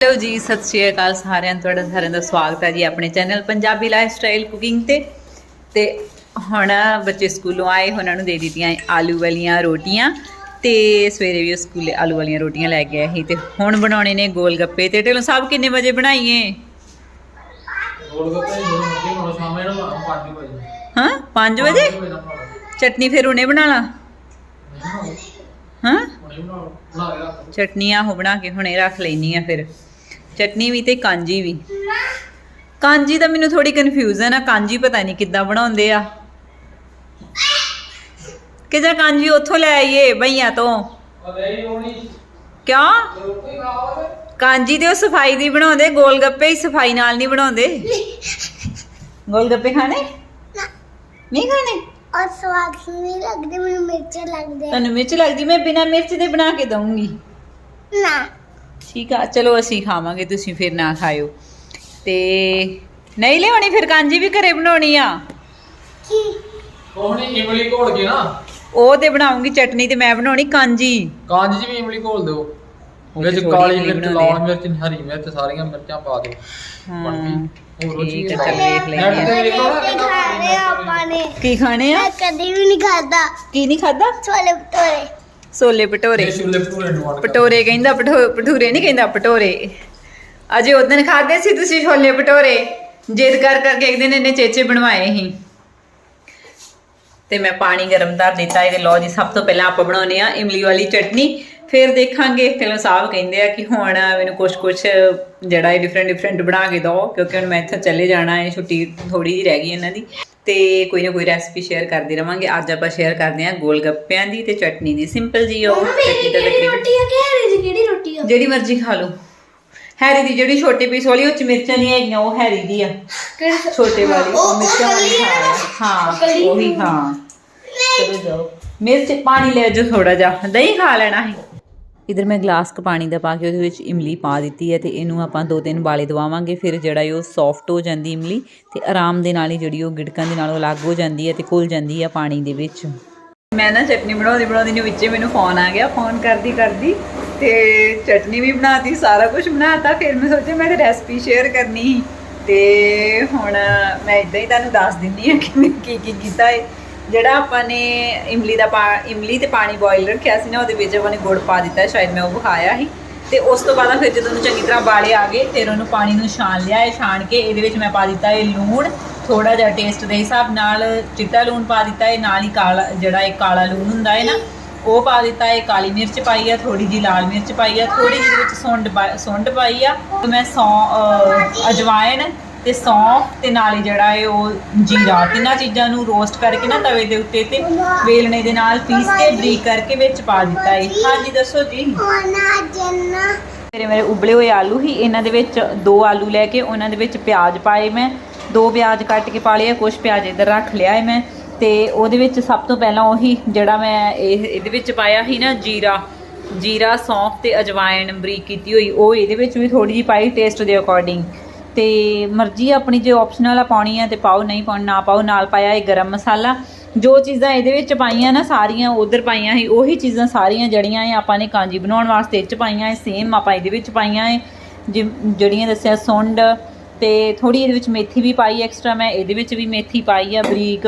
Hello ਜੀ ਸਤਿ ਸ਼੍ਰੀ ਅਕਾਲ ਸਾਰਿਆਂ ਨੂੰ ਤੁਹਾਡਾ ਸਾਰਿਆਂ ਦਾ ਸਵਾਗਤ ਹੈ ਜੀ ਆਪਣੇ channel Punjabi lifestyle cooking ਤੇ। ਤੇ ਹੁਣ ਬੱਚੇ ਸਕੂਲੋਂ ਆਏ ਉਹਨਾਂ ਨੂੰ ਦੇ ਦਿੱਤੀਆਂ ਆਲੂ ਵਾਲੀਆਂ ਰੋਟੀਆਂ ਤੇ ਸਵੇਰੇ ਵੀ ਸਕੂਲੇ ਆਲੂ ਵਾਲੀਆਂ ਰੋਟੀਆਂ ਲੈ ਕੇ ਆਏ ਸੀ ਤੇ ਹੁਣ ਬਣਾਉਣੇ ਨੇ ਗੋਲ ਗੱਪੇ। ਤੇ ਢਿੱਲੋਂ ਸਾਹਿਬ ਕਿੰਨੇ ਵਜੇ ਬਣਾਈਏ? ਗੋਲ ਗੱਪੇ ਸ਼ਾਮੇ ਨੂੰ ਵਜੇ। ਹਾਂ 5 ਵਜੇ? ਚਟਨੀ ਫਿਰ ਉਹਨੇ ਬਣਾ ਲਾ। ਹਾਂ? ਹੁਣੇ ਚਟਨੀਆਂ ਉਹ ਬਣਾ ਕੇ ਹੁਣੇ ਰੱਖ ਲੈਣੀ ਆ ਫਿਰ। ਚਟਨੀ ਵੀ ਤੇ ਕਾਂਜੀ ਵੀ। ਕਾਂਜੀ ਦਾ ਮੈਨੂੰ ਥੋੜੀ ਕਨਫਿਊਜ਼ਨ ਆ ਕਾਂਜੀ ਪਤਾ ਨਹੀਂ ਕਿੱਦਾਂ ਬਣਾਉਂਦੇ ਆ। ਕਿ ਜਾਂ ਕਾਂਜੀ ਉੱਥੋਂ ਲੈ ਆਈਏ ਬਈਆਂ ਤੋਂ। ਕਿਉਂ? ਕਾਂਜੀ ਦੇ ਸਫ਼ਾਈ ਦੀ ਬਣਾਉਂਦੇ ਗੋਲ ਗੱਪੇ ਹੀ ਸਫ਼ਾਈ ਨਾਲ ਨਹੀਂ ਬਣਾਉਂਦੇ। ਗੋਲ ਗੱਪੇ ਖਾਣੇ? ਨਹੀਂ ਖਾਣੇ? ਔਰ ਸਵਾਦ ਨਹੀਂ ਲੱਗਦੇ ਮੈਨੂੰ ਮਿਰਚ ਲੱਗਦੇ ਤੈਨੂੰ ਮਿਰਚ ਲੱਗਦੀ ਮੈਂ ਬਿਨਾ ਮਿਰਚ ਦੇ ਬਣਾ ਕੇ ਦਊਂਗੀ। ਨਾ। ਠੀਕ ਆ ਚਲੋ ਅਸੀਂ ਖਾਵਾਂਗੇ ਤੁਸੀਂ ਫਿਰ ਨਾ ਖਾਇਓ। ਤੇ ਨਹੀਂ ਲਿਆਉਣੀ ਫਿਰ ਕਾਂਜੀ ਵੀ ਘਰੇ ਬਣਾਉਣੀ ਆ? ਕੀ? ਕੋਹਣੀ ਇਮਲੀ ਘੋਲ ਕੇ ਨਾ। ਉਹ ਤੇ ਬਣਾਉਂਗੀ ਚਟਨੀ ਤੇ ਮੈਂ ਬਣਾਉਣੀ ਕਾਂਜੀ। ਕਾਂਜੀ ਜੀ ਵੀ ਇਮਲੀ ਘੋਲ ਦਿਓ। ਵਿੱਚ ਕਾਲੀ ਮਿਰਚ ਲਾਲ ਮਿਰਚ ਹਰੀ ਮਿਰਚ ਸਾਰੀਆਂ ਮਿਰਚਾਂ ਪਾ ਦਿਓ। ਬਣ ਗਈ। ਹੋਰ ਉਹ ਚੀਜ਼ ਚੱਲ ਦੇਖ ਲੈਂਦੇ ਆ। ਕੀ ਖਾਣੇ ਆ? ਕਦੀ ਵੀ ਨਹੀਂ ਖਾਦਾ ਕੀ ਨਹੀਂ ਖਾਦਾ ਛੋਲੇ ਭਟੂਰੇ। ਛੋਲੇ ਭਟੋਰੇ। ਛੋਲੇ ਭਟੂਰੇ ਆਣ ਭਟੋਰੇ ਕਹਿੰਦਾ ਭਟੋ- ਭਟੂਰੇ ਨਹੀਂ ਕਹਿੰਦਾ ਭਟੋਰੇ। ਅਜੇ ਉਸ ਦਿਨ ਖਾਦੇ ਸੀ ਤੁਸੀਂ ਛੋਲੇ ਭਟੋਰੇ। ਜਿੱਦ ਕਰ ਕਰਕੇ ਇੱਕ ਦਿਨ ਇਹਨੇ ਚੇਚੇ ਬਣਵਾਏ ਸੀ। ਤੇ ਮੈਂ ਪਾਣੀ ਗਰਮ ਕਰ ਦਿੱਤਾ ਇਹਦੇ ਲਓ ਜੀ ਸਭ ਤੋਂ ਪਹਿਲਾਂ ਆਪਾਂ ਬਣਾਉਨੇ ਆ ਇਮਲੀ ਵਾਲੀ ਚਟਨੀ। ਫਿਰ ਦੇਖਾਂਗੇ ਫਿਰ ਸਾਹਿਬ ਕਹਿੰਦੇ ਆ ਕਿ ਹੁਣ ਮੈਨੂੰ ਕੁਛ ਕੁਛ ਜਿਹੜਾ ਇਹ ਡਿਫਰੈਂਟ ਡਿਫਰੈਂਟ ਬਣਾ ਕੇ ਦਿਓ ਕਿਉਂਕਿ ਹੁਣ ਮੈਂ ਇੱਥੇ ਚੱਲੇ ਜਾਣਾ ਹੈ ਛੁੱਟੀ ਥੋੜੀ ਜਿਹੀ ਰਹਿ ਗਈ ਇਹਨਾਂ ਦੀ। ਤੇ ਕੋਈ ਨਾ ਕੋਈ ਰੈਸਪੀ ਸ਼ੇਅਰ ਕਰਦੇ ਰਵਾਂਗੇ। ਅੱਜ ਆਪਾਂ ਸ਼ੇਅਰ ਕਰਦੇ ਹਾਂ ਗੋਲ ਗੱਪਿਆਂ ਦੀ ਤੇ ਚਟਨੀ ਦੀ। ਸਿੰਪਲ ਜੀ ਉਹ। ਜਿਹੜੀ ਮਰਜ਼ੀ ਖਾ ਲਓ। ਹੈਰੀ ਦੀ ਜਿਹੜੀ ਛੋਟੀ ਪੀਸ ਵਾਲੀ ਉਹ ਚ ਮਿਰਚਾਂ ਨਹੀਂ ਹੈਗੀਆਂ ਉਹ ਹੈਰੀ ਦੀ ਆ। ਛੋਟੇ ਵਾਲੀ ਉਹ ਮਿਰਚਾਂ ਵਾਲੀ ਹਾਂ ਉਹੀ ਹਾਂ ਚਲੋ ਜਾਓ। ਮਿਰਚ ਪਾਣੀ ਲੈ ਜਾਓ ਥੋੜਾ ਜਿਹਾ। ਦਹੀਂ ਖਾ ਲੈਣਾ ਹੈ ਇਧਰ ਮੈਂ ਗਲਾਸ ਕ ਪਾਣੀ ਦਾ ਪਾ ਕੇ ਉਹਦੇ ਵਿੱਚ ਇਮਲੀ ਪਾ ਦਿੱਤੀ ਹੈ ਤੇ ਇਹਨੂੰ ਆਪਾਂ ਦੋ ਤਿੰਨ ਬਾਲੇ ਦਵਾਵਾਂਗੇ, ਫਿਰ ਜਿਹੜਾ ਇਹ ਉਹ ਸੌਫਟ ਹੋ ਜਾਂਦੀ ਇਮਲੀ ਤੇ ਆਰਾਮ ਦੇ ਨਾਲ ਹੀ ਜਿਹੜੀ ਉਹ ਗਿੜਕਾਂ ਦੇ ਨਾਲੋਂ ਅਲੱਗ ਹੋ ਜਾਂਦੀ ਹੈ ਤੇ ਘੁਲ ਜਾਂਦੀ ਹੈ ਪਾਣੀ ਦੇ ਵਿੱਚ। ਮੈਂ ਨਾ ਚਟਨੀ ਬਣਾਉਂਦੀ ਬਣਾਉਂਦੀ ਨੇ ਵਿੱਚੇ ਮੈਨੂੰ ਫੋਨ ਆ ਗਿਆ ਫੋਨ ਕਰਦੀ ਕਰਦੀ ਤੇ ਚਟਨੀ ਵੀ ਬਣਾਤੀ, ਸਾਰਾ ਕੁਝ ਬਣਾਤਾ, ਫਿਰ ਮੈਂ ਸੋਚਿਆ ਮੈਂ ਤੇ ਰੈਸਪੀ ਸ਼ੇਅਰ ਕਰਨੀ ਸੀ ਤੇ ਹੁਣ ਮੈਂ ਇਦਾਂ ਹੀ ਤੁਹਾਨੂੰ ਦੱਸ ਦਿੰਨੀ ਆ ਕਿ ਮੈਂ ਕੀ ਕੀ ਕੀਤਾ ਹੈ ਜਿਹੜਾ ਆਪਾਂ ਨੇ ਇਮਲੀ ਦਾ ਪਾ ਇਮਲੀ ਤੇ ਪਾਣੀ ਬੋਇਲ ਰੱਖਿਆ ਸੀ ਨਾ, ਉਹਦੇ ਵਿੱਚ ਆਪਾਂ ਨੇ ਗੁੜ ਪਾ ਦਿੱਤਾ, ਸ਼ਾਇਦ ਮੈਂ ਉਹ ਵਿਖਾਇਆ ਸੀ। ਤੇ ਉਸ ਤੋਂ ਬਾਅਦ ਫਿਰ ਜਦੋਂ ਉਹਨੂੰ ਚੰਗੀ ਤਰ੍ਹਾਂ ਬਾਲੇ ਆ ਗਏ, ਫਿਰ ਉਹਨੂੰ ਪਾਣੀ ਨੂੰ ਛਾਣ ਲਿਆ, ਇਹ ਛਾਣ ਕੇ ਇਹਦੇ ਵਿੱਚ ਮੈਂ ਪਾ ਦਿੱਤਾ ਇਹ ਲੂਣ ਥੋੜਾ ਜਿਹਾ ਟੇਸਟ ਦੇ ਹਿਸਾਬ ਨਾਲ ਚਿੱਟਾ ਲੂਣ ਪਾ ਦਿੱਤਾ ਹੈ ਨਾਲ ਹੀ ਕਾਲਾ, ਜਿਹੜਾ ਇਹ ਕਾਲਾ ਲੂਣ ਹੁੰਦਾ ਹੈ ਨਾ, ਉਹ ਪਾ ਦਿੱਤਾ ਹੈ ਕਾਲੀ ਮਿਰਚ ਪਾਈ ਆ ਥੋੜੀ ਜੀ ਲਾਲ ਮਿਰਚ ਪਾਈ ਆ ਥੋੜੀ ਜਿਹੀ ਵਿੱਚ ਸੁੰਡ ਪਾ- ਸੁੰਡ ਪਾਈ ਆ, ਤੇ ਮੈਂ ਸੌ ਅਜਵਾਇਣ ਤੇ ਸੌਂਫ ਤੇ ਨਾਲੇ ਜਿਹੜਾ ਹੈ ਉਹ ਜੀਰਾ, ਤਿੰਨਾਂ ਚੀਜ਼ਾਂ ਨੂੰ ਰੋਸਟ ਕਰਕੇ ਨਾ ਤਵੇ ਦੇ ਉੱਤੇ ਤੇ ਵੇਲਣੇ ਦੇ ਨਾਲ ਪੀਸ ਕੇ ਬਰੀਕ ਕਰਕੇ ਵਿੱਚ ਪਾ ਦਿੱਤਾ ਹੈ ਹਾਂਜੀ, ਦੱਸੋ ਜੀ। ਮੇਰੇ ਮੇਰੇ ਉਬਲੇ ਹੋਏ ਆਲੂ ਹੀ ਇਹਨਾਂ ਦੇ ਵਿੱਚ ਦੋ ਆਲੂ ਲੈ ਕੇ ਉਹਨਾਂ ਦੇ ਵਿੱਚ ਪਿਆਜ਼ ਪਾਏ ਮੈਂ। ਦੋ ਪਿਆਜ਼ ਕੱਟ ਕੇ ਪਾ ਲਿਆ ਕੁਝ ਪਿਆਜ਼ ਇੱਧਰ ਰੱਖ ਲਿਆ ਹੈ ਮੈਂ। ਤੇ ਉਹਦੇ ਵਿੱਚ ਸਭ ਤੋਂ ਪਹਿਲਾਂ ਉਹੀ ਜਿਹੜਾ ਮੈਂ ਇਹ ਇਹਦੇ ਵਿੱਚ ਪਾਇਆ ਸੀ ਨਾ ਜੀਰਾ ਜੀਰਾ, ਸੌਂਫ ਤੇ ਅਜਵਾਇਣ ਬਰੀਕ ਕੀਤੀ ਹੋਈ, ਉਹ ਇਹਦੇ ਵਿੱਚ ਵੀ ਥੋੜੀ ਜਿਹੀ ਪਾਈ ਟੇਸਟ ਦੇ ਅਕੋਰਡਿੰਗ ਤੇ ਮਰਜ਼ੀ ਆਪਣੀ ਜੇ ਆਪਸ਼ਨਲ ਆ ਪਾਉਣੀ ਆ ਤੇ ਪਾਓ, ਨਹੀਂ ਪਾਉਣੀ, ਨਾ ਪਾਓ, ਨਾਲ ਪਾਇਆ ਇਹ ਗਰਮ ਮਸਾਲਾ। ਜੋ ਚੀਜ਼ਾਂ ਇਹਦੇ ਵਿੱਚ ਪਾਈਆਂ ਨਾ, ਸਾਰੀਆਂ ਉਧਰ ਪਾਈਆਂ ਸੀ, ਉਹੀ ਚੀਜ਼ਾਂ ਸਾਰੀਆਂ ਜੜੀਆਂ ਇਹ ਆਪਾਂ ਨੇ ਕਾਂਜੀ ਬਣਾਉਣ ਵਾਸਤੇ ਇਹ ਚ ਪਾਈਆਂ ਇਹ ਸੇਮ ਆਪਾਂ ਇਹਦੇ ਵਿੱਚ ਪਾਈਆਂ ਇਹ। ਜਿ- ਜਿਹੜੀਆਂ ਦੱਸਿਆ ਸੁੰਡ ਤੇ ਥੋੜੀ ਇਹਦੇ ਵਿੱਚ ਮੇਥੀ ਵੀ ਪਾਈ ਐਕਸਟਰਾ ਮੈਂ, ਇਹਦੇ ਵਿੱਚ ਵੀ ਮੇਥੀ ਪਾਈ ਆ, ਬਰੀਕ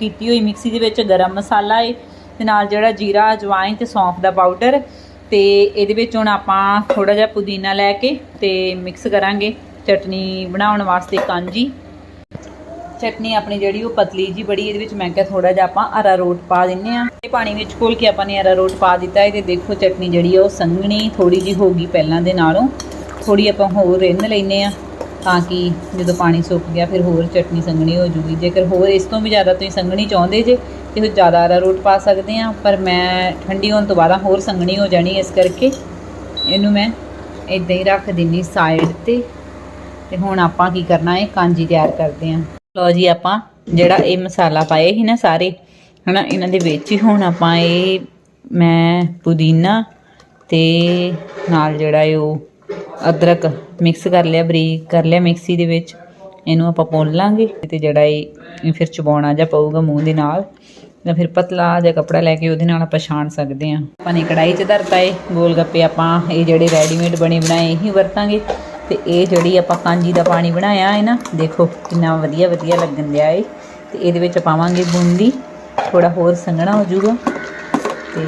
ਕੀਤੀ ਹੋਈ ਮਿਕਸੀ ਦੇ ਵਿੱਚ ਗਰਮ ਮਸਾਲਾ ਏ ਤੇ ਨਾਲ ਜਿਹੜਾ ਜੀਰਾ, ਅਜਵਾਇਣ ਤੇ ਸੌਂਫ ਦਾ ਪਾਊਡਰ ਤੇ ਇਹਦੇ ਵਿੱਚ ਹੁਣ ਆਪਾਂ ਥੋੜਾ ਜਿਹਾ ਪੁਦੀਨਾ ਲੈ ਕੇ ਤੇ ਮਿਕਸ ਕਰਾਂਗੇ। ਚਟਨੀ ਬਣਾਉਣ ਵਾਸਤੇ ਕਾਂਜੀ। ਚਟਨੀ ਆਪਣੀ ਜਿਹੜੀ ਉਹ ਪਤਲੀ ਜੀ ਬੜੀ, ਇਹਦੇ ਵਿੱਚ ਮੈਂ ਕਿਹਾ ਥੋੜਾ ਜਿਹਾ ਆਪਾਂ ਅਰਾਰੋਟ ਪਾ ਦਿੰਨੇ ਆ ਇਹ ਪਾਣੀ ਵਿੱਚ ਘੋਲ ਕੇ ਆਪਾਂ ਨੇ ਅਰਾਰੋਟ ਪਾ ਦਿੱਤਾ ਹੈ ਤੇ ਦੇਖੋ ਚਟਨੀ ਜਿਹੜੀ ਆ ਉਹ ਸੰਘਣੀ ਥੋੜੀ ਜੀ ਹੋ ਗਈ ਪਹਿਲਾਂ ਦੇ ਨਾਲੋਂ। ਥੋੜੀ ਆਪਾਂ ਹੋਰ ਰਿੰਨ ਲੈਨੇ ਆ ਤਾਂ ਕਿ ਜਦੋਂ ਪਾਣੀ ਸੁੱਕ ਗਿਆ ਫਿਰ ਹੋਰ ਚਟਨੀ ਸੰਘਣੀ ਹੋ ਜੂਗੀ। ਜੇਕਰ ਹੋਰ ਇਸ ਤੋਂ ਵੀ ਜ਼ਿਆਦਾ ਤੁਸੀਂ ਸੰਘਣੀ ਚਾਹੁੰਦੇ ਜੇ, ਤੇ ਉਹ ਜ਼ਿਆਦਾ ਅਰਾਰੋਟ ਪਾ ਸਕਦੇ ਆ ਪਰ ਮੈਂ ਠੰਡੀ ਹੋਣ ਤੋਂ ਬਾਅਦ ਹੋਰ ਸੰਘਣੀ ਹੋ ਜਾਣੀ ਇਸ ਕਰਕੇ। ਇਹਨੂੰ ਮੈਂ ਇਦਾਂ ਹੀ ਰੱਖ ਦਿੰਨੀ ਸਾਈਡ ਤੇ। ਤੇ ਹੁਣ ਆਪਾਂ ਕੀ ਕਰਨਾ ਹੈ ਕਾਂਜੀ ਤਿਆਰ ਕਰਦੇ ਹਾਂ। ਲਓ ਜੀ ਆਪਾਂ ਜਿਹੜਾ ਇਹ ਮਸਾਲਾ ਪਾਏ ਸੀ ਨਾ ਸਾਰੇ, ਹਨਾ, ਇਹਨਾਂ ਦੇ ਵਿੱਚ ਹੀ ਹੁਣ ਆਪਾਂ ਇਹ ਮੈਂ ਪੁਦੀਨਾ ਤੇ ਨਾਲ ਜਿਹੜਾ ਇਹ ਉਹ ਅਦਰਕ ਮਿਕਸ ਕਰ ਲਿਆ, ਬਰੀਕ ਕਰ ਲਿਆ ਮਿਕਸੀ ਦੇ ਵਿੱਚ। ਇਹਨੂੰ ਆਪਾਂ ਭੁੰਨ ਲਾਂਗੇ ਤੇ ਜਿਹੜਾ ਇਹ ਫਿਰ ਚਬਾਉਣਾ ਜਾਂ ਪਊਗਾ ਮੂੰਹ ਦੇ ਨਾਲ। ਜਾਂ ਫਿਰ ਪਤਲਾ ਜਿਹਾ ਕੱਪੜਾ ਲੈ ਕੇ ਉਹਦੇ ਨਾਲ ਆਪਾਂ ਛਾਣ ਸਕਦੇ ਹਾਂ। ਆਪਾਂ ਨੇ ਕੜਾਈ 'ਚ ਧਰਤਾ ਏ ਗੋਲ ਗੱਪੇ ਆਪਾਂ ਇਹ ਜਿਹੜੇ ਰੈਡੀਮੇਡ ਬਣੇ ਬਣਾਏ, ਇਹੀ ਵਰਤਾਂਗੇ। ਤੇ ਇਹ ਜਿਹੜੀ ਆਪਾਂ ਕਾਂਜੀ ਦਾ ਪਾਣੀ ਬਣਾਇਆ ਹੈ ਨਾ, ਦੇਖੋ ਕਿੰਨਾ ਵਧੀਆ ਵਧੀਆ ਲੱਗਣ ਦਿਆ ਏ। ਤੇ ਇਹਦੇ ਵਿੱਚ ਪਾਵਾਂਗੇ ਬੂੰਦੀ ਥੋੜਾ ਹੋਰ ਸੰਘਣਾ ਹੋ ਜਾਊਗਾ। ਤੇ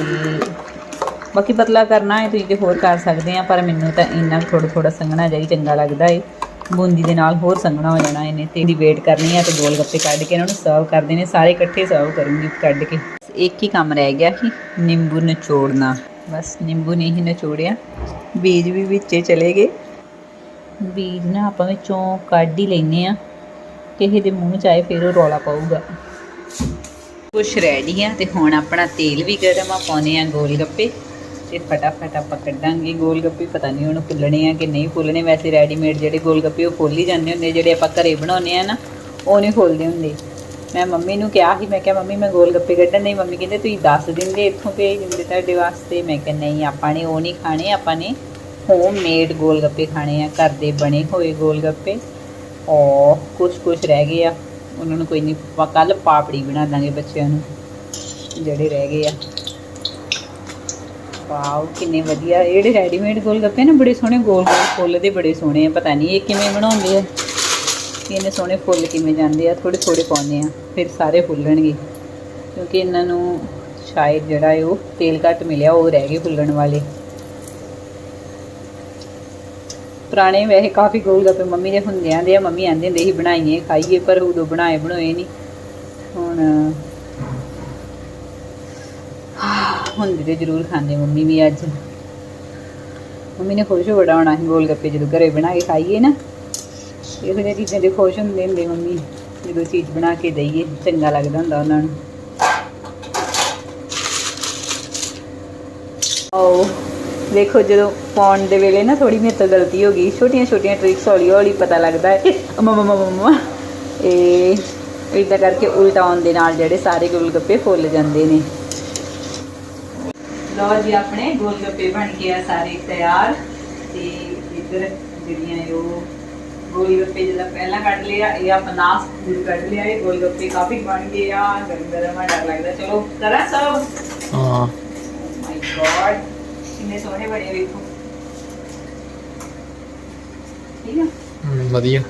ਬਾਕੀ ਪਤਲਾ ਕਰਨਾ ਹੈ, ਤੁਸੀਂ ਤੇ ਹੋਰ ਕਰ ਸਕਦੇ ਆ, ਪਰ ਮੈਨੂੰ ਤਾਂ ਇੰਨਾ ਥੋੜਾ ਥੋੜਾ ਸੰਘਣਾ ਜਿਹਾ ਹੀ ਚੰਗਾ ਲੱਗਦਾ ਏ। ਬੂੰਦੀ ਦੇ ਨਾਲ ਹੋਰ ਸੰਘਣਾ ਹੋ ਜਾਣਾ ਇਹਨੇ, ਤੇ ਇਹਦੀ ਵੇਟ ਕਰਨੀ ਹੈ ਤੇ ਗੋਲ ਗੱਪੇ ਕੱਢ ਕੇ ਇਹਨਾਂ ਨੂੰ ਸਰਵ ਕਰਦੇ ਨੇ, ਸਾਰੇ ਇਕੱਠੇ ਸਰਵ ਕਰੂੰਗੀ ਕੱਢ ਕੇ। ਇੱਕ ਹੀ ਕੰਮ ਰਹਿ ਗਿਆ ਕਿ ਨਿੰਬੂ ਨਿਚੋੜਨਾ। ਬਸ ਨਿੰਬੂ ਨਹੀਂ ਹੀ ਨਿਚੋੜਿਆ, ਬੀਜ ਵੀ ਵਿੱਚੇ ਚਲੇ ਗਏ। ਬੀਜ ਨਾ ਆਪਾਂ ਵਿੱਚੋਂ ਕੱਢ ਹੀ ਲੈਨੇ ਆ ਕਿਸੇ ਦੇ ਮੂੰਹ ਚ ਆਏ ਫਿਰ ਉਹ ਰੌਲਾ ਪਾਊਗਾ। ਕੁਛ ਰੈਡੀ ਆ ਤੇ ਹੁਣ ਆਪਣਾ ਤੇਲ ਵੀ ਗਰਮ ਆ ਪਾਉਨੇ ਆ ਗੋਲ ਗੱਪੇ ਤੇ ਫਟਾਫਟ ਆਪਾਂ ਕੱਢਾਂਗੇ ਗੋਲ ਗੱਪੇ ਪਤਾ ਨਹੀਂ ਉਹਨੂੰ ਫੁੱਲਣੇ ਆ ਕਿ ਨਹੀਂ ਫੁੱਲਣੇ, ਵੈਸੇ ਰੈਡੀਮੇਡ ਜਿਹੜੇ ਗੋਲ ਗੱਪੇ ਉਹ ਫੁੱਲ ਹੀ ਜਾਂਦੇ ਹੁੰਦੇ, ਜਿਹੜੇ ਆਪਾਂ ਘਰੇ ਬਣਾਉਨੇ ਆ ਨਾ, ਉਹ ਨਹੀਂ ਫੁੱਲਦੇ ਹੁੰਦੇ। ਮੈਂ ਮੰਮੀ ਨੂੰ ਕਿਹਾ ਸੀ, ਮੈਂ ਕਿਹਾ, ਮੰਮੀ, ਮੈਂ ਗੋਲ ਗੱਪੇ ਕੱਢਣ ਨਹੀਂ। ਮੰਮੀ ਕਹਿੰਦੇ, ਤੁਸੀਂ ਦੱਸ ਦਿੰਦੇ ਇੱਥੋਂ ਭੇਜ ਦਿੰਦੇ ਤੁਹਾਡੇ ਵਾਸਤੇ। ਮੈਂ ਕਿਹਾ, ਨਹੀਂ, ਆਪਾਂ ਨੇ ਉਹ ਨਹੀਂ ਖਾਣੇ, ਆਪਾਂ ਨੇ ਹੋਮ ਮੇਡ ਗੋਲ ਗੱਪੇ ਖਾਣੇ ਆ, ਘਰ ਦੇ ਬਣੇ ਹੋਏ ਗੋਲ ਗੱਪੇ ਔਰ ਕੁਛ ਕੁਛ ਰਹਿ ਗਏ ਆ। ਉਹਨਾਂ ਨੂੰ ਕੋਈ ਨਹੀਂ ਆਪਾਂ ਕੱਲ ਪਾਪੜੀ ਬਣਾ ਦਾਂਗੇ ਬੱਚਿਆਂ ਨੂੰ, ਜਿਹੜੇ ਰਹਿ ਗਏ ਆ। ਵਾਓ, ਕਿੰਨੇ ਵਧੀਆ। ਜਿਹੜੇ ਰੈਡੀਮੇਡ ਗੋਲ ਗੱਪੇ ਨਾ, ਬੜੇ ਸੋਹਣੇ ਗੋਲ ਗੋਲ ਫੁੱਲ ਦੇ ਬੜੇ ਸੋਹਣੇ ਆ, ਪਤਾ ਨਹੀਂ ਇਹ ਕਿਵੇਂ ਬਣਾਉਂਦੇ ਆ। ਕਿ ਇੰਨੇ ਸੋਹਣੇ ਫੁੱਲ ਕਿਵੇਂ ਜਾਂਦੇ ਆ ਥੋੜੇ ਥੋੜੇ ਪਾਉਂਦੇ ਆ, ਫਿਰ ਸਾਰੇ ਫੁੱਲਣਗੇ। ਕਿਉਂਕਿ ਇਹਨਾਂ ਨੂੰ ਸ਼ਾਇਦ ਜਿਹੜਾ ਉਹ ਤੇਲ ਘੱਟ ਮਿਲਿਆ, ਉਹ ਰਹਿ ਗਏ ਫੁੱਲਣ ਵਾਲੇ। ਪੁਰਾਣੇ ਵੈਸੇ ਕਾਫੀ ਗੋਲ ਗੱਪੇ ਮੰਮੀ ਦੇ ਹੁੰਦੇ ਆਂਦੇ ਆ, ਮੰਮੀ ਆਂਦੇ ਹੁੰਦੇ ਸੀ ਬਣਾਈਏ, ਖਾਈਏ, ਪਰ ਉਦੋਂ ਬਣਾਏ ਬਣਾਏ ਨਹੀਂ ਹੁਣ ਹੁੰਦੇ ਤੇ ਜ਼ਰੂਰ ਖਾਂਦੇ ਮੰਮੀ ਵੀ ਅੱਜ। ਮੰਮੀ ਨੇ ਖੁਸ਼ ਹੋ ਬੜਾ ਹੋਣਾ ਸੀ ਗੋਲ ਗੱਪੇ ਜਦੋਂ ਘਰੇ ਬਣਾ ਕੇ ਖਾਈਏ ਨਾ। ਇਹੋ ਜਿਹੀਆਂ ਚੀਜ਼ਾਂ ਦੇ ਖੁਸ਼ ਹੁੰਦੇ ਹੁੰਦੇ ਮੰਮੀ, ਜਦੋਂ ਚੀਜ਼ ਬਣਾ ਕੇ ਦਈਏ, ਚੰਗਾ ਲੱਗਦਾ ਹੁੰਦਾ ਉਹਨਾਂ ਨੂੰ। ਆਓ। ਦੇਖੋ ਜਦੋਂ ਪਾਉਣ ਦੇ ਵੇਲੇ ਨਾ ਥੋੜੀ ਮੇਰੇ ਤੋਂ ਗਲਤੀ ਹੋ ਗਈ ਛੋਟੀਆਂ ਛੋਟੀਆਂ ਟ੍ਰਿਕਸ ਹੌਲੀ ਹੌਲੀ ਪਤਾ ਲੱਗਦਾ ਹੈ। ਮਮਾ ਮਮਾ ਮਮਾ ਇਹ ਇਦਾਂ ਕਰਕੇ ਉਲਟਾਉਣ ਦੇ ਨਾਲ ਜਿਹੜੇ ਸਾਰੇ ਗੋਲ ਗੱਪੇ ਫੁੱਲ ਜਾਂਦੇ ਨੇ। ਲਓ ਜੀ ਆਪਣੇ ਗੋਲ ਗੱਪੇ ਬਣ ਕੇ ਆ ਸਾਰੇ ਤਿਆਰ। ਤੇ ਇੱਧਰ ਜਿਹੜੀਆਂ ਇਹ ਉਹ ਗੋਲ ਗੱਪੇ ਜਿਹੜਾ ਪਹਿਲਾਂ ਕੱਢ ਲਿਆ ਇਹ ਆਪਾਂ ਨਾਸ ਦੂਰ ਕੱਢ ਲਿਆ ਇਹ ਗੋਲ ਗੱਪੇ ਕਾਫੀ ਬਣ ਗਏ ਆ। ਗਰਮ ਗਰਮ ਆ ਡਰ ਲੱਗਦਾ। ਚਲੋ ਕਰਾਂ ਸਭ? ਹਾਂ। ਮਾਈ ਗॉड ਕਿੰਨੇ ਸੋਹਣੇ ਬਣੇ ਵੇਖੋ। ਠੀਕ ਆ? ਹਮ, ਵਧੀਆ।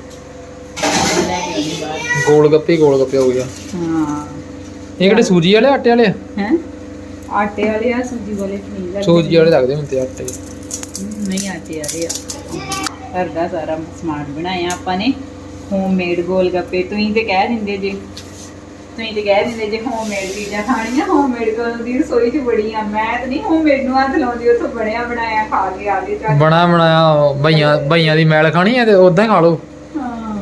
ਲੈ ਕੇ ਆਉਂਦੀ ਬਾਹਰ। ਗੋਲ ਗੱਪੇ ਗੋਲ ਗੱਪੇ ਹੋ ਗਿਆ। ਹਾਂ। ਇਹ ਕਿਹੜੇ ਸੂਜੀ ਵਾਲੇ ਆਟੇ ਵਾਲੇ? ਆ? ਹੈ? ਆਟੇ ਵਾਲੇ ਆ ਸੂਜੀ ਵਾਲੇ ਨਹੀਂ? ਲੱਗਦੇ ਸੂਜੀ ਵਾਲੇ ਲੱਗਦੇ ਹੁੰਦੇ ਆ ਆਟੇ। ਨਹੀਂ ਆਟੇ ਵਾਲੇ ਆ। ਘਰ ਦਾ ਸਾਰਾ ਸਮਾਨ ਬਣਾਇਆ ਆਪਾਂ ਨੇ। ਹੋਮਮੇਡ ਗੋਲ ਗੱਪੇ ਤੁਸੀਂ ਤੇ ਕਹਿ ਦਿੰਦੇ ਜੇ। ਤੁਸੀਂ ਤੇ ਕਹਿ ਦਿੰਦੇ ਜੇ ਹੋਮਮੇਡ ਚੀਜ਼ਾਂ ਖਾਣੀਆਂ ਹੋਮਮੇਡ ਕੋਲ ਦੀ ਰਸੋਈ 'ਚ ਬੜੀ ਆ। ਮੈਂ ਤਾਂ ਨਹੀਂ ਹੋਮਮੇਡ ਨੂੰ ਹੱਥ ਲਾਉਂਦੀ ਉੱਥੋਂ ਬਣਿਆ ਬਣਾਇਆ ਖਾ ਕੇ ਆ ਕੇ ਚੱਲ। ਬਣਾ ਬਣਾਇਆ ਭਈਆਂ ਭਈਆਂ ਦੀ ਮੈਲ ਖਾਣੀ ਹੈ ਤੇ ਉਦਾਂ ਹੀ ਖਾ ਲਓ। ਹਾਂ।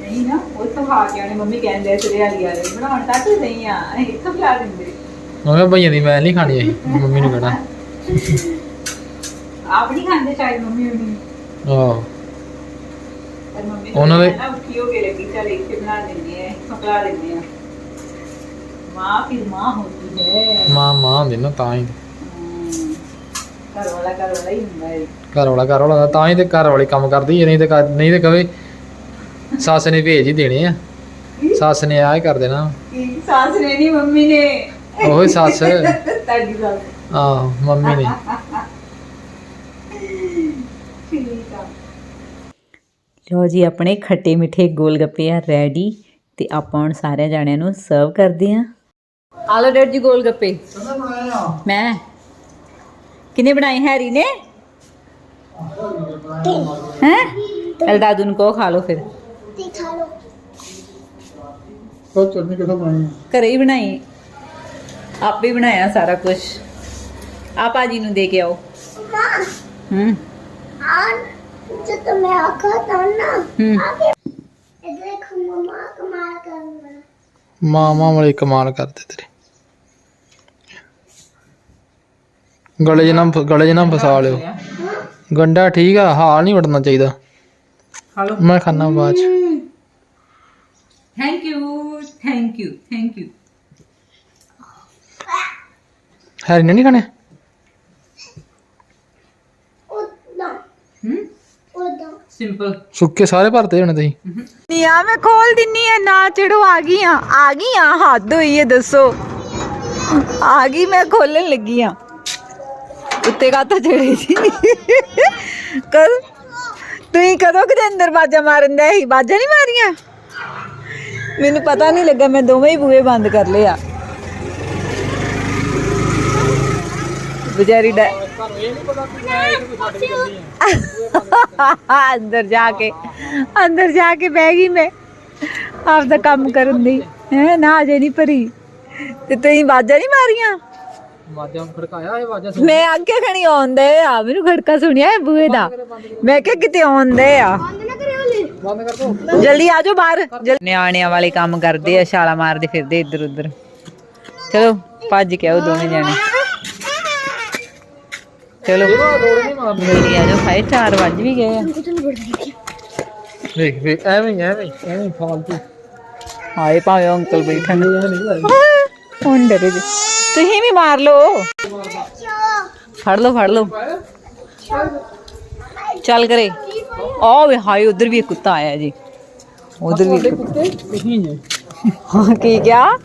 ਨਹੀਂ ਨਾ ਉਹ ਤਾਂ ਖਾ ਕੇ ਆਣੇ ਮੰਮੀ ਕਹਿੰਦੇ ਸਰੇ ਵਾਲੀ ਵਾਲੇ ਬਣਾਉਣ ਤੱਕ ਨਹੀਂ ਆ। ਅਸੀਂ ਇੱਥੋਂ ਖਿਲਾ ਦਿੰਦੇ। ਮੈਂ ਕਿਹਾ ਭਈਆਂ ਦੀ ਮੈਲ ਨਹੀਂ ਖਾਣੀ ਅਸੀਂ ਮੰਮੀ ਨੂੰ ਕਹਿਣਾ। ਆਪ ਨਹੀਂ ਖਾਂਦੇ ਸ਼ਾਇਦ ਮੰਮੀ ਹੋਣੀ ਆਹ। ਉਹਨਾਂ ਦੇ- ਨਾ ਉੱਠੀ ਹੋ ਕੇ ਲੱਗੀ ਚੱਲ ਇੱਥੇ ਬਣਾ ਦਿੰਦੇ ਆ ਪਕਾ ਦਿੰਦੇ ਆ। ਮਾਂ ਫਿਰ ਮਾਂ ਹੁੰਦੀ ਹੈ। ਮਾਂ ਮਾਂ ਹੁੰਦੀ ਨਾ ਤਾਂ ਹੀ। ਘਰ ਵਾਲਾ ਘਰ ਵਾਲਾ ਹੀ ਹੁੰਦਾ ਹੈ ਘਰ ਵਾਲਾ ਘਰ ਵਾਲਾ ਤਾਂ ਹੀ ਤੇ ਘਰ ਵਾਲੀ ਕੰਮ ਕਰਦੀ ਹੈ ਨਹੀਂ ਤੇ ਨਹੀਂ ਤੇ ਕਵੇ ਸੱਸ ਨੇ ਭੇਜ ਹੀ ਦੇਣੇ ਆ। ਸੱਸ ਨੇ ਆਹ ਹੀ ਕਰ ਦੇਣਾ। ਕੀ? ਸਾਸ ਨੇ ਨਹੀਂ ਮੰਮੀ ਨੇ। ਉਹੀ ਸੱਸ। ਤੁਹਾਡੀ ਸੱਸ। ਆਹ ਮੰਮੀ ਨੇ ਠੀਕ ਆ ਲੋ ਜੀ ਆਪਣੇ ਖੱਟੇ ਮਿੱਠੇ ਗੋਲ ਗੱਪੇ ਆ ਰੈਡੀ ਤੇ ਆਪਾਂ ਹੁਣ ਸਾਰਿਆਂ ਜਾਣਿਆਂ ਨੂੰ ਸਰਵ ਕਰਦੇ ਆ ਆਲੂ ਡੇਡ ਜੀ ਗੋਲ ਗੱਪੇ ਮੈਂ। ਕਿਨੇ ਬਣਾਏ ਹੈਰੀ ਨੇ? ਹੈ? ਚਲ ਦਾਦੂ ਨੂੰ ਕਹੋ ਖਾ ਲਓ ਫਿਰ। ਤੇ ਖਾ ਲੋ ਉਹ ਚਟਨੀ ਕਿਥੋਂ ਬਣਾਈ? ਘਰੇ ਹੀ ਬਣਾਈ। ਆਪੇ ਬਣਾਇਆ ਸਾਰਾ ਕੁਝ ਆ ਭਾਜੀ ਨੂੰ ਦੇ ਕੇ ਆਓ। ਮਾਂ। ਹੂੰ। ਆਨ ਜਦ ਮੈਂ ਆਖਾ ਤਾਂ ਨਾ ਹੂੰ। ਇਹ ਦੇਖੋ ਮਮਾ ਕਮਾਲ ਕਰਨਾ ਮਾਮਾ ਵਾਲੇ ਕਮਾਲ ਕਰਦੇ ਤੇਰੇ। ਗਲੇ ਜਨਾ ਗਲੇ ਜਨਾ ਫਸਾ ਲਿਓ। ਗੰਡਾ ਠੀਕ ਆ ਹਾਲ ਨਹੀਂ ਵੜਨਾ ਚਾਹੀਦਾ। ਲਓ ਮੈਂ ਖਾਣਾ ਬਾਅਦ ਚ। Thank you thank you thank you Harry ਨੇ ਨਹੀਂ ਖਾਣੇ ਉਦਾਂ ਹੂੰ ਉਦਾਂ ਸਿੰਪਲ ਸੁੱਕੇ ਸਾਰੇ ਭਰਤੇ ਹੋਣੇ ਤੁਸੀਂ। ਨੀ ਆ ਮੈਂ ਖੋਲ ਦਿੰਨੀ ਆ ਨਾ ਚੜੋ ਆ ਗਈ ਆ ਆ ਗਈ ਆ ਹੱਦ ਹੋਈ ਹੈ ਦੱਸੋ। ਆ ਗਈ ਮੈਂ ਖੋਲਣ ਲੱਗੀ ਆ। ਉੱਤੇ ਕਾ ਤਾਂ ਚੜੇ ਸੀ? ਕਦ? ਤੁਸੀਂ ਕਦੋਂ ਕਿਤੇ ਅੰਦਰ ਬਾਜਾ ਮਾਰਨ ਦਾ ਸੀ? ਬਾਜਾ ਨਹੀਂ ਮਾਰੀਆਂ? ਮੈਨੂੰ ਪਤਾ ਨਹੀਂ ਲੱਗਾ ਮੈਂ ਦੋਵੇਂ ਹੀ ਬੂਹੇ ਬੰਦ ਕਰ ਲਿਆ ਵਿਚਾਰੀ ਡਾ ਅੰਦਰ ਜਾ ਕੇ ਅੰਦਰ ਜਾ ਕੇ ਬਹਿ ਗਈ ਮੈਂ। ਆਪਦਾ ਕੰਮ ਕਰਨ ਦੀ। ਹੈ ਨਾ ਅਜੇ ਨਹੀਂ ਭਰੀ। ਤੇ ਤੁਸੀਂ ਬਾਜਾ ਨਹੀਂ ਮਾਰੀਆਂ? ਵਾਜਾ ਖੜਕਾਇਆ ਇਹ ਵਾਜਾ ਮੈਂ ਅੱਗੇ ਖਣੀ ਆਉਂਦੇ ਆ। ਮੈਨੂੰ ਖੜਕਾ ਸੁਣਿਆ ਹੈ ਬੂਹੇ ਦਾ। ਮੈਂ ਕਿਹਾ ਕਿਤੇ ਆਉਂਦੇ ਆ। ਬੰਦ ਕਰ ਦੋ। ਜਲਦੀ ਆ ਜਾਓ ਬਾਹਰ। ਨਿਆਣਿਆਂ ਵਾਲੇ ਕੰਮ ਕਰਦੇ ਆ ਛਾਲਾ ਮਾਰਦੇ ਫਿਰਦੇ ਇੱਧਰ ਉੱਧਰ ਚਲੋ ਭੱਜ ਕੇ ਆਓ ਦੋਵੇਂ ਜਾਣੇ। ਚਲੋ। ਜਲਦੀ ਆ ਜਾਓ ਹਾਏ 4 ਵੱਜ ਵੀ ਗਏ ਆ। ਵੇਖ ਵੇਖ ਐਵੇਂ ਹੀ, ਐਵੇਂ ਹੀ, ਐਵੇਂ ਹੀ ਫਾਲਤੂ। ਹਾਏ ਭਾਵੇਂ ਅੰਕਲ ਬੈਠਣ। ਇਹ ਨਹੀਂ ਕਰਦੀ ਹੁਣ ਡਰੇ ਜੀ ਤੁਸੀਂ ਵੀ ਮਾਰ ਲਓ। ਫੜ ਲਓ ਫੜ ਲਓ। ਚੱਲ ਕਰੇ। ਆ ਵੇ ਹਾਏ ਉਧਰ ਵੀ ਇੱਕ ਕੁੱਤਾ ਆਇਆ ਜੀ। ਉਧਰ ਵੀ ਇੱਕ ਕੁੱਤੇ। ਤੁਸੀਂ ਨੇ ਕੁੱਤਾ। ਕੀ ਕਿਹਾ?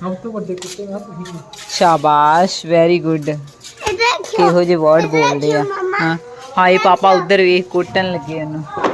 ਸਭ ਤੋਂ ਵੱਡੇ ਕੁੱਤੇ ਮੈਂ ਤੁਸੀਂ। ਨੇ ਸ਼ਾਬਾਸ਼ ਵੈਰੀ ਗੁੱਡ ਇਹ ਦੇਖਿਓ ਕਿਹੋ ਜਿਹੇ ਵਰਡ ਬੋਲਦੇ ਆ। ਹਾਂ। ਹਾਏ ਪਾਪਾ ਉਧਰ ਵੇਖ ਕੁੱਟਣ ਲੱਗੇ ਉਹਨੂੰ।